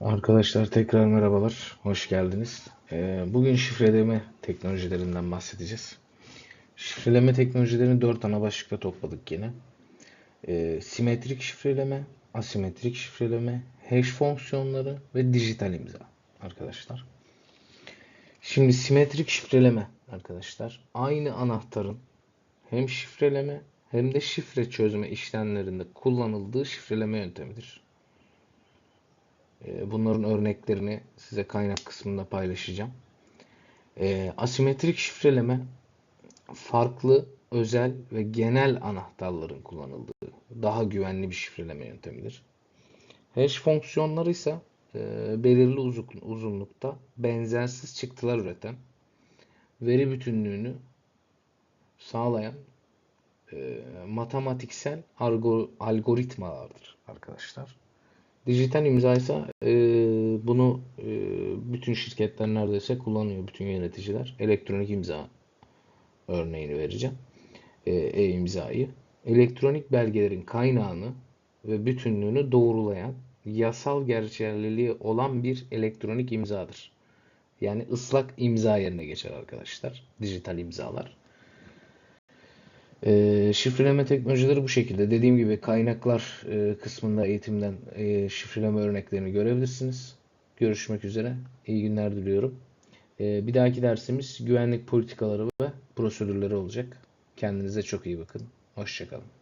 Arkadaşlar tekrar merhabalar, hoş geldiniz. Ee, Bugün şifreleme teknolojilerinden bahsedeceğiz. Şifreleme teknolojilerini dört ana başlıkta topladık yine. Ee, Simetrik şifreleme, asimetrik şifreleme, hash fonksiyonları ve dijital imza arkadaşlar. Şimdi simetrik şifreleme arkadaşlar aynı anahtarın hem şifreleme hem de şifre çözme işlemlerinde kullanıldığı şifreleme yöntemidir. Ee, Bunların örneklerini size kaynak kısmında paylaşacağım. Ee, asimetrik şifreleme farklı, özel ve genel anahtarların kullanıldığı daha güvenli bir şifreleme yöntemidir. Hash fonksiyonları ise e, belirli uzun- uzunlukta benzersiz çıktılar üreten, veri bütünlüğünü sağlayan e, matematiksel algo- algoritmalardır arkadaşlar. Dijital imza ise bunu e, bütün şirketler neredeyse kullanıyor, bütün yöneticiler. Elektronik imza örneğini vereceğim. E, e-imzayı. Elektronik belgelerin kaynağını ve bütünlüğünü doğrulayan, yasal geçerliliği olan bir elektronik imzadır. Yani ıslak imza yerine geçer arkadaşlar. Dijital imzalar. Ee, şifreleme teknolojileri bu şekilde. Dediğim gibi kaynaklar e, kısmında eğitimden e, şifreleme örneklerini görebilirsiniz. Görüşmek üzere. İyi günler diliyorum. Ee, bir dahaki dersimiz güvenlik politikaları ve prosedürleri olacak. Kendinize çok iyi bakın. Hoşçakalın.